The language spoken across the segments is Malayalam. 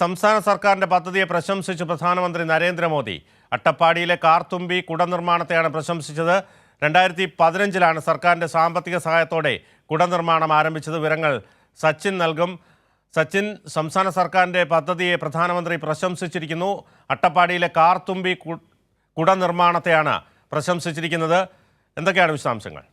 സംസ്ഥാന സർക്കാരിന്റെ പദ്ധതിയെ പ്രശംസിച്ച് പ്രധാനമന്ത്രി നരേന്ദ്രമോദി. അട്ടപ്പാടിയിലെ കാർത്തുമ്പി കുട നിർമ്മാണത്തെയാണ് പ്രശംസിച്ചത്. രണ്ടായിരത്തി പതിനഞ്ചിലാണ് സർക്കാരിന്റെ സാമ്പത്തിക സഹായത്തോടെ കുട നിർമ്മാണം ആരംഭിച്ചത്. വിവരങ്ങൾ സച്ചിൻ നൽകും. സച്ചിൻ സംസ്ഥാന സർക്കാരിന്റെ പദ്ധതിയെ പ്രധാനമന്ത്രി പ്രശംസിച്ചിരിക്കുന്നു. അട്ടപ്പാടിയിലെ കാർത്തുമ്പി കുട നിർമ്മാണത്തെയാണ് പ്രശംസിച്ചിരിക്കുന്നത്. എന്തൊക്കെയാണ് വിശദാംശങ്ങൾ?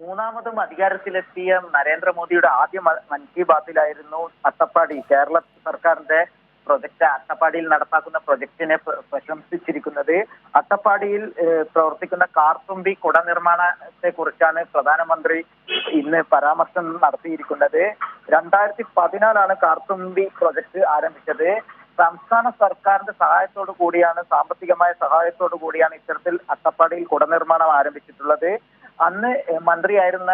മൂന്നാമതും അധികാരത്തിലെത്തിയ നരേന്ദ്രമോദിയുടെ ആദ്യ മൻ കി ബാത്തിലായിരുന്നു അട്ടപ്പാടി. കേരള സർക്കാരിന്റെ പ്രൊജക്ട് അട്ടപ്പാടിയിൽ നടപ്പാക്കുന്ന പ്രൊജക്ടിനെ പ്ര- പ്രശംസിച്ചിരിക്കുന്നത്. അട്ടപ്പാടിയിൽ പ്രവർത്തിക്കുന്ന കാർത്തുമ്പി കുട നിർമ്മാണത്തെ കുറിച്ചാണ് പ്രധാനമന്ത്രി ഇന്ന് പരാമർശം നടത്തിയിരിക്കുന്നത്. രണ്ടായിരത്തി പതിനാലാണ് കാർത്തുമ്പി പ്രൊജക്ട് ആരംഭിച്ചത്. സംസ്ഥാന സർക്കാരിന്റെ സഹായത്തോടു കൂടിയാണ് സാമ്പത്തികമായ സഹായത്തോടു കൂടിയാണ് ഇത്തരത്തിൽ അട്ടപ്പാടിയിൽ കുട നിർമ്മാണം ആരംഭിച്ചിട്ടുള്ളത്. അന്ന് മന്ത്രിയായിരുന്ന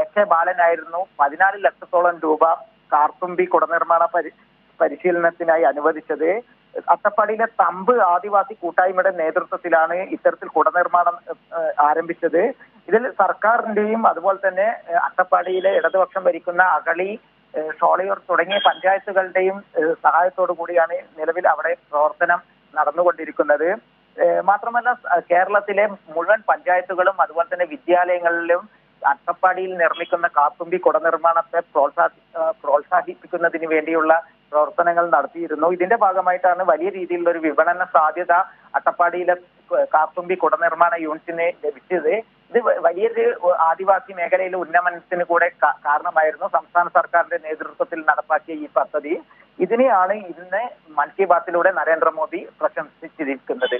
എ കെ ബാലനായിരുന്നു പതിനാല് ലക്ഷത്തോളം രൂപ കാർത്തുമ്പി കുടനിർമ്മാണ പരി പരിശീലനത്തിനായി അനുവദിച്ചത്. അട്ടപ്പാടിയിലെ തമ്പ് ആദിവാസി കൂട്ടായ്മയുടെ നേതൃത്വത്തിലാണ് ഇത്തരത്തിൽ കുടനിർമ്മാണം ആരംഭിച്ചത്. ഇതിൽ സർക്കാരിന്റെയും അതുപോലെ തന്നെ അട്ടപ്പാടിയിലെ ഇടതുപക്ഷം ഭരിക്കുന്ന അകളി ഷോളയൂർ തുടങ്ങിയ പഞ്ചായത്തുകളുടെയും സഹായത്തോടു കൂടിയാണ് നിലവിൽ അവിടെ പ്രവർത്തനം നടന്നുകൊണ്ടിരിക്കുന്നത്. മാത്രമല്ല കേരളത്തിലെ മുഴുവൻ പഞ്ചായത്തുകളും അതുപോലെ തന്നെ വിദ്യാലയങ്ങളിലും അട്ടപ്പാടിയിൽ നിർമ്മിക്കുന്ന കാത്തുമ്പി കുട നിർമ്മാണത്തെ പ്രോത്സാഹി പ്രോത്സാഹിപ്പിക്കുന്നതിന് വേണ്ടിയുള്ള പ്രവർത്തനങ്ങൾ നടത്തിയിരുന്നു. ഇതിന്റെ ഭാഗമായിട്ടാണ് വലിയ രീതിയിലുള്ള ഒരു വിപണന സാധ്യത അട്ടപ്പാടിയിലെ കാത്തുമ്പി കുട നിർമ്മാണ യൂണിറ്റിന് ലഭിച്ചത്. ഇത് വലിയൊരു ആദിവാസി മേഖലയിലെ ഉന്നമനത്തിന് കൂടെ കാരണമായിരുന്നു സംസ്ഥാന സർക്കാരിന്റെ നേതൃത്വത്തിൽ നടപ്പാക്കിയ ഈ പദ്ധതി. ഇതിനെയാണ് ഇന്ന് മൻ കി ബാത്തിലൂടെ നരേന്ദ്രമോദി പ്രശംസിച്ചിരിക്കുന്നത്.